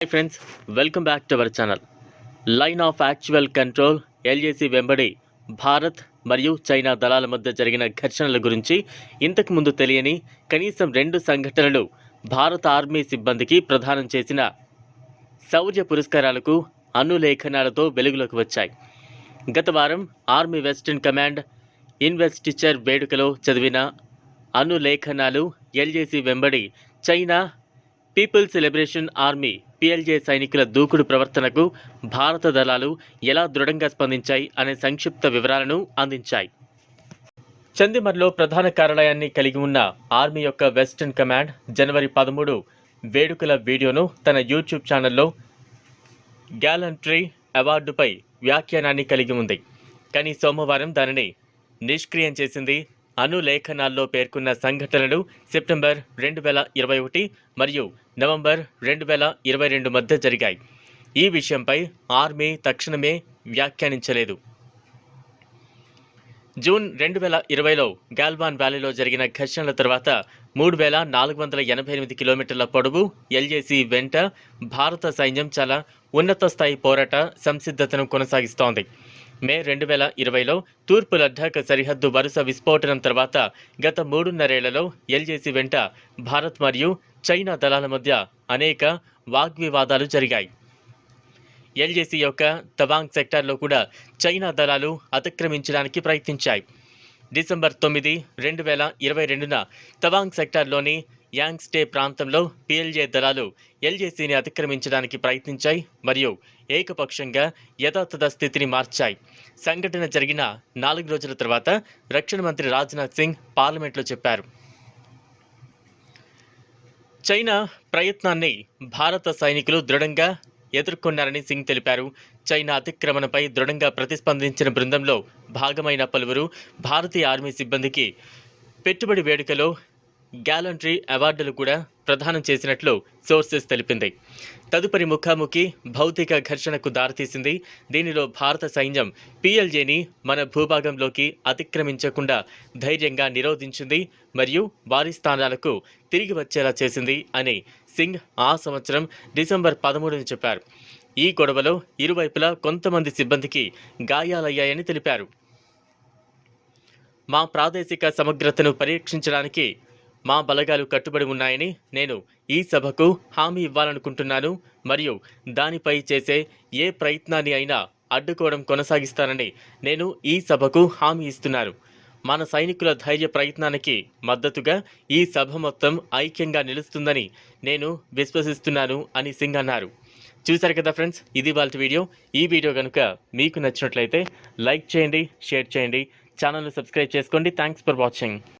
Hi friends welcome back to our channel line of actual control LAC వెంబడి భారత్ మరియు China దళాల మధ్య జరిగిన ఘర్షణల గురించి ఇంతకుముందు తెలియని కనీసం రెండు సంఘటనలు భారత ఆర్మీ సిబ్బందికి ప్రదానం చేసిన శౌర్య పురస్కారాలకు అనులేఖనాలతో వెలుగులోకి వచ్చాయి. గత వారం ఆర్మీ వెస్టర్న్ కమాండ్ ఇన్వెస్టిచర్ వేడుకలో చదివిన అనులేఖనాలు ఎల్జేసి వెంబడి China People's Liberation Army PLA సైనికుల దూకుడు ప్రవర్తనకు భారత దళాలు ఎలా దృఢంగా స్పందించాయి అనే సంక్షిప్త వివరాలను అందించాయి. చందిమర్లో ప్రధాన కార్యాలయాన్ని కలిగి ఉన్న ఆర్మీ యొక్క వెస్టర్న్ కమాండ్ జనవరి పదమూడు వేడుకల వీడియోను తన యూట్యూబ్ ఛానల్లో గ్యాలంట్రీ అవార్డుపై వ్యాఖ్యానాన్ని కలిగి ఉంది. కానీ సోమవారం దానిని నిష్క్రియం చేసింది అనులేఖనాల్లో పేర్కొన్న సంఘటనలు సెప్టెంబర్ రెండు వేల ఇరవై ఒకటి మరియు నవంబర్ రెండు వేల ఇరవై రెండు మధ్య జరిగాయి. ఈ విషయంపై ఆర్మీ తక్షణమే వ్యాఖ్యానించలేదు. జూన్ రెండు వేల ఇరవైలో గాల్వాన్ వ్యాలీలో జరిగిన ఘర్షణల తర్వాత మూడు వేల నాలుగు వందల ఎనభై ఎనిమిది కిలోమీటర్ల పొడవు ఎల్జేసి వెంట భారత సైన్యం చాలా ఉన్నత స్థాయి పోరాట సంసిద్ధతను కొనసాగిస్తోంది. మే రెండు వేల ఇరవైలో తూర్పు లద్దాఖ్ సరిహద్దు వరుస విస్ఫోటనం తర్వాత గత మూడున్నరేళ్ళలో ఎల్జేసీ వెంట భారత్ మరియు చైనా దళాల మధ్య అనేక వాగ్వివాదాలు జరిగాయి. ఎల్జేసీ యొక్క తవాంగ్ సెక్టార్లో కూడా చైనా దళాలు అతిక్రమించడానికి ప్రయత్నించాయి. డిసెంబర్ తొమ్మిది రెండు వేల ఇరవై రెండున తవాంగ్ సెక్టార్లోని యాంగ్స్టే ప్రాంతంలో పిఎల్జే దళాలు ఎల్జేసీని అతిక్రమించడానికి ప్రయత్నించాయి మరియు ఏకపక్షంగా యథాతథ స్థితిని మార్చాయి. సంఘటన జరిగిన నాలుగు రోజుల తర్వాత రక్షణ మంత్రి రాజ్నాథ్ సింగ్ పార్లమెంట్లో చెప్పారు. చైనా ప్రయత్నాన్ని భారత సైనికులు దృఢంగా ఎదుర్కొన్నారని సింగ్ తెలిపారు. చైనా అతిక్రమణపై దృఢంగా ప్రతిస్పందించిన బృందంలో భాగమైన పలువురు భారతీయ ఆర్మీ సిబ్బందికి పెట్టుబడి వేడుకలో గ్యాలంట్రీ అవార్డులు కూడా ప్రదానం చేసినట్లు సోర్సెస్ తెలిపింది. తదుపరి ముఖాముఖి భౌతిక ఘర్షణకు దారితీసింది. దీనిలో భారత సైన్యం పిఎల్జేని మన భూభాగంలోకి అతిక్రమించకుండా ధైర్యంగా నిరోధించింది మరియు వారి స్థానాలకు తిరిగి వచ్చేలా చేసింది అని సింగ్ ఆ సంవత్సరం డిసెంబర్ పదమూడున చెప్పారు. ఈ గొడవలో ఇరువైపులా కొంతమంది సిబ్బందికి గాయాలయ్యాయని తెలిపారు. మా ప్రాదేశిక సమగ్రతను పరీక్షించడానికి మా బలగాలు కట్టుబడి ఉన్నాయని నేను ఈ సభకు హామీ ఇవ్వాలనుకుంటున్నాను మరియు దానిపై చేసే ఏ ప్రయత్నాన్ని అయినా అడ్డుకోవడం కొనసాగిస్తానని నేను ఈ సభకు హామీ ఇస్తున్నాను మన సైనికుల ధైర్య ప్రయత్నానికి మద్దతుగా ఈ సభ మొత్తం ఐక్యంగా నిలుస్తుందని నేను విశ్వసిస్తున్నాను అని సింగ్ అన్నారు. చూశారు కదా ఫ్రెండ్స్ ఇది వాళ్ళ వీడియో. ఈ వీడియో కనుక మీకు నచ్చినట్లయితే లైక్ చేయండి షేర్ చేయండి ఛానల్ను సబ్స్క్రైబ్ చేసుకోండి. Thanks for watching